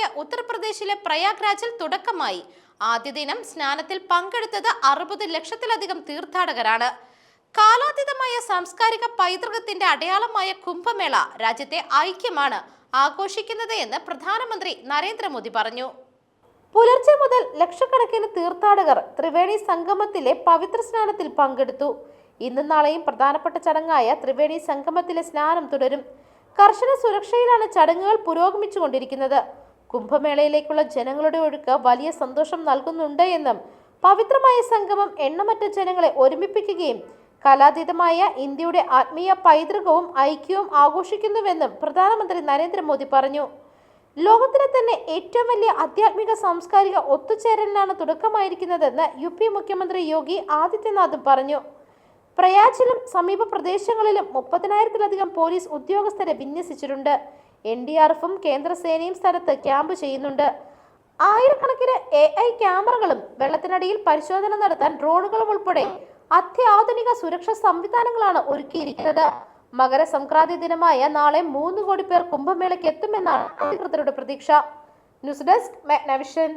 കുംഭമേളയ്ക്ക് ഉത്തർപ്രദേശിലെ പ്രയാഗ്രാജിൽ തുടക്കമായി. ആദ്യ ദിനം സ്നാനത്തിൽ പങ്കെടുത്തത് അറുപത് ലക്ഷത്തിലധികം തീർത്ഥാടകരാണ്. കാലാതീതമായ സാംസ്കാരിക പൈതൃകത്തിന്റെ അടയാളമായ കുംഭമേള രാജ്യത്തെ ഐക്യമാണ് ആഘോഷിക്കുന്നത് എന്ന് പ്രധാനമന്ത്രി നരേന്ദ്രമോദി പറഞ്ഞു. പുലർച്ചെ മുതൽ ലക്ഷക്കണക്കിന് തീർത്ഥാടകർ ത്രിവേണി സംഗമത്തിലെ പവിത്ര സ്നാനത്തിൽ പങ്കെടുത്തു. ഇന്നും നാളെയും പ്രധാനപ്പെട്ട ചടങ്ങായ ത്രിവേണി സംഗമത്തിലെ സ്നാനം തുടരും. കർശന സുരക്ഷയിലാണ് ചടങ്ങുകൾ പുരോഗമിച്ചുകൊണ്ടിരിക്കുന്നത്. കുംഭമേളയിലേക്കുള്ള ജനങ്ങളുടെ ഒഴുക്ക് വലിയ സന്തോഷം നൽകുന്നുണ്ട് എന്നും പവിത്രമായ സംഗമം എണ്ണമറ്റ ജനങ്ങളെ ഒരുമിപ്പിക്കുകയും കലാതീതമായ ഇന്ത്യയുടെ ആത്മീയ പൈതൃകവും ഐക്യവും ആഘോഷിക്കുന്നുവെന്നും പ്രധാനമന്ത്രി നരേന്ദ്രമോദി പറഞ്ഞു. ലോകത്തിലെ തന്നെ ഏറ്റവും വലിയ ആധ്യാത്മിക സാംസ്കാരിക ഒത്തുചേരലിനാണ് തുടക്കമായിരിക്കുന്നതെന്ന് യു പി മുഖ്യമന്ത്രി യോഗി ആദിത്യനാഥും പറഞ്ഞു. പ്രയാജിലും സമീപ പ്രദേശങ്ങളിലും മുപ്പതിനായിരത്തിലധികം പോലീസ് ഉദ്യോഗസ്ഥരെ വിന്യസിച്ചിട്ടുണ്ട്. എൻ ഡി ആർ എഫും കേന്ദ്രസേനയും സ്ഥലത്ത് ക്യാമ്പ് ചെയ്യുന്നുണ്ട്. ആയിരക്കണക്കിന് എ ഐ ക്യാമറകളും വെള്ളത്തിനടിയിൽ പരിശോധന നടത്താൻ ഡ്രോണുകളും ഉൾപ്പെടെ അത്യാധുനിക സുരക്ഷാ സംവിധാനങ്ങളാണ് ഒരുക്കിയിരിക്കുന്നത്. മകരസംക്രാന്തി ദിനമായ നാളെ മൂന്ന് കോടി പേർ കുംഭമേളയ്ക്ക് എത്തുമെന്നാണ് അധികൃതരുടെ പ്രതീക്ഷ. News desk Magnavision.